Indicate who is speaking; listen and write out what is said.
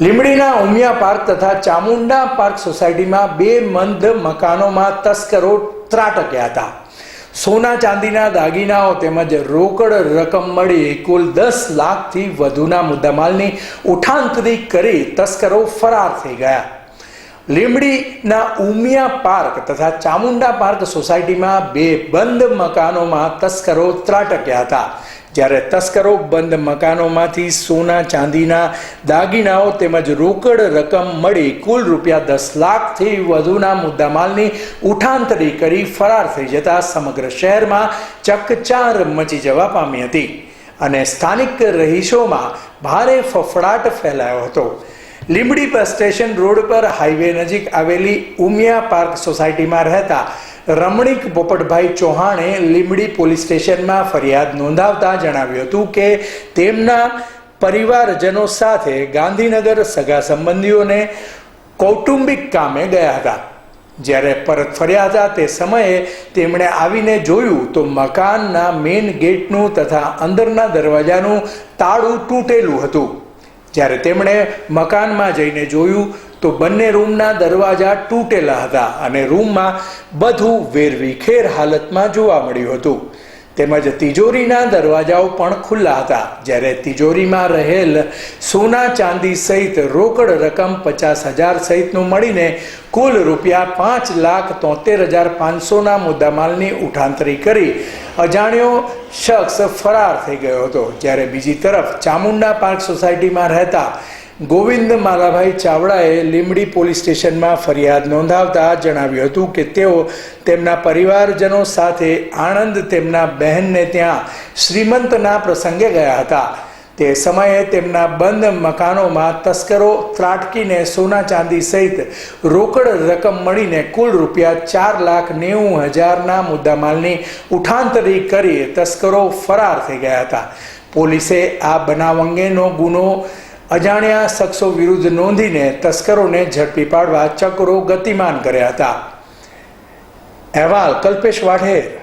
Speaker 1: લીંબડીના Umiya park તથા Chamunda park સોસાયટીમાં બે મંદ મકાનોમાં તસ્કરો ત્રાટક્યા હતા. સોના ચાંદીના દાગીનાઓ તેમજ રોકડ રકમ મળી કુલ દસ લાખથી વધુના મુદ્દામાલની ઉઠાંતરી કરી તસ્કરો ફરાર થઈ ગયા. લીંબડીના ઉમિયા પાર્ક તથા ચામુંડા પાર્ક સોસાયટીમાં બે બંધ મકાનોમાં તસ્કરો ત્રાટક્યા હતા. જ્યારે તસ્કરો બંધ મકાનોમાંથી સોના, ચાંદીના દાગીનાઓ તેમજ રોકડ રકમ મળી કુલ રૂપિયા દસ લાખથી વધુના મુદ્દામાલની ઉઠાંતરી કરી ફરાર થઈ જતા સમગ્ર શહેરમાં ચકચાર મચી જવા પામી હતી અને સ્થાનિક રહીશોમાં ભારે ફફડાટ ફેલાયો હતો. લીંબડી બસ સ્ટેશન રોડ પર હાઈવે નજીક આવેલી ઉમિયા પાર્ક સોસાયટીમાં રહેતા રમણીક પોપટભાઈ ચૌહાણે લીંબડી પોલીસ સ્ટેશનમાં ફરિયાદ નોંધાવતા જણાવ્યું હતું કે તેમના પરિવારજનો સાથે ગાંધીનગર સગા સંબંધીઓને કૌટુંબિક કામે ગયા હતા. જ્યારે પરત ફર્યા હતા તે સમયે તેમણે આવીને જોયું તો મકાનના મેઇન ગેટનું તથા અંદરના દરવાજાનું તાળું તૂટેલું હતું. જ્યારે તેમણે મકાનમાં જઈને જોયું તો બંને રૂમના દરવાજા તૂટેલા હતા અને રૂમમાં બધું વેરવિખેર હાલતમાં જોવા મળ્યું હતું. તેમજ તિજોરીના દરવાજાઓ પણ ખુલ્લા હતા. જ્યારે તિજોરીમાં રહેલ સોના ચાંદી સહિત રોકડ રકમ પચાસ હજાર સહિતનું મળીને કુલ રૂપિયા પાંચ લાખ તોતેર હજાર પાંચસોના મુદ્દામાલની ઉઠાંતરી કરી અજાણ્યો શખ્સ ફરાર થઈ ગયો હતો. જ્યારે બીજી તરફ ચામુંડા પાર્ક સોસાયટીમાં રહેતા ગોવિંદ માલાભાઈ ચાવડાએ લીંબડી પોલીસ સ્ટેશનમાં ફરિયાદ નોંધાવતા જણાવ્યું હતું કે તેઓ તેમના પરિવારજનો સાથે આણંદ તેમના બહેનને ત્યાં શ્રીમંતના પ્રસંગે ગયા હતા. તે સમયે તેમના બંધ મકાનોમાં તસ્કરો ત્રાટકીને સોના ચાંદી સહિત રોકડ રકમ મળીને કુલ રૂપિયા ચાર લાખ નેવું હજારના મુદ્દામાલની ઉઠાંતરી કરી તસ્કરો ફરાર થઈ ગયા હતા. પોલીસે આ બનાવ અંગેનો ગુનો અજાણ્યા શખ્સો વિરુદ્ધ નોંધીને તસ્કરોને ઝડપી પાડવા ચક્રો ગતિમાન કર્યા હતા. અહેવાલ કલ્પેશ વાઢેર.